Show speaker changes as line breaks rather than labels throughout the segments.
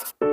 off.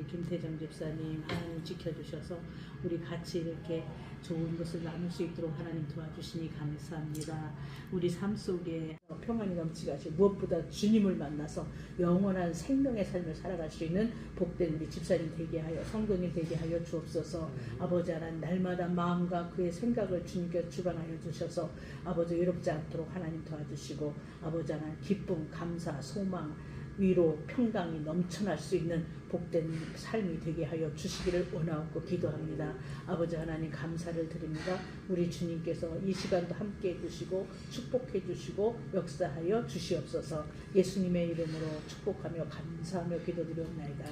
우리 김태정 집사님 하나님 지켜주셔서 우리 같이 이렇게 좋은 것을 나눌 수 있도록 하나님 도와주시니 감사합니다. 우리 삶 속에 평안이 넘치게 하시고 무엇보다 주님을 만나서 영원한 생명의 삶을 살아갈 수 있는 복된 우리 집사님 되게 하여 성도님 되게 하여 주옵소서 아버지 하나님 날마다 마음과 그의 생각을 주님께 주관하여 주셔서 아버지 외롭지 않도록 하나님 도와주시고 아버지 하나님 기쁨 감사 소망 위로 평강이 넘쳐날 수 있는 복된 삶이 되게 하여 주시기를 원하옵고 기도합니다. 아버지 하나님 감사를 드립니다. 우리 주님께서 이 시간도 함께 해주시고 축복해 주시고 역사하여 주시옵소서 예수님의 이름으로 축복하며 감사하며 기도드리옵나이다.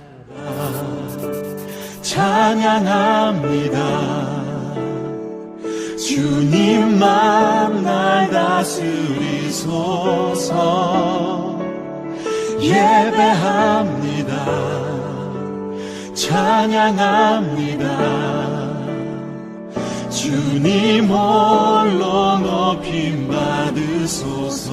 찬양합니다. 주님 만 날 다스리소서 예배합니다. 찬양합니다. 주님 홀로 높임 받으소서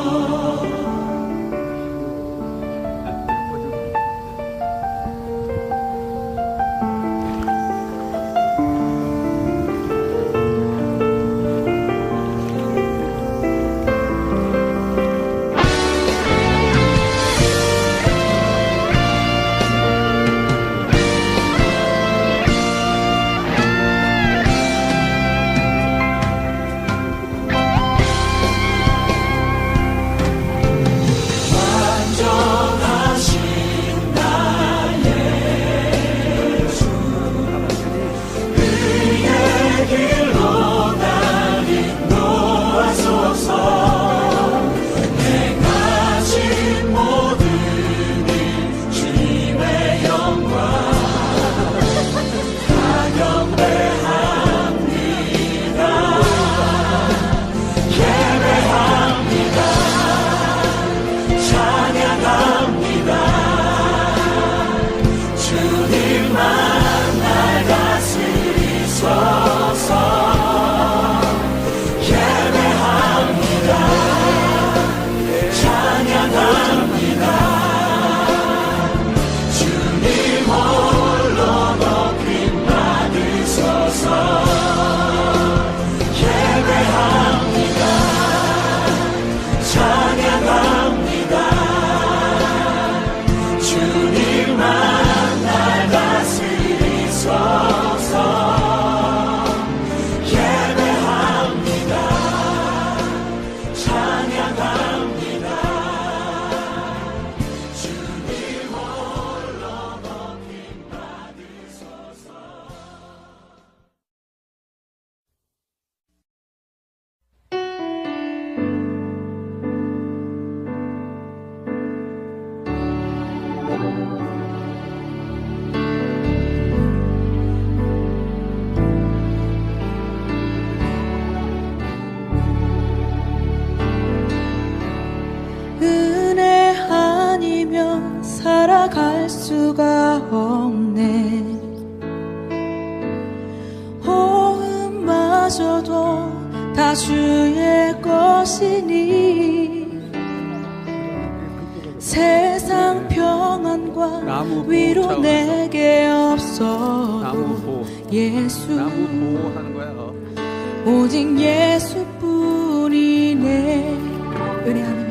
예
수가 없네 호흡
마저도 다 주의 것이니 세상 평안과
나무
위로
차원에서.
내게
나무
없어도
보호.
예수
나무 보호하는 거야. 어.
오직 예수뿐이네 은혜 아니면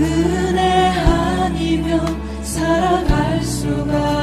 은혜 아니면 살아갈 수가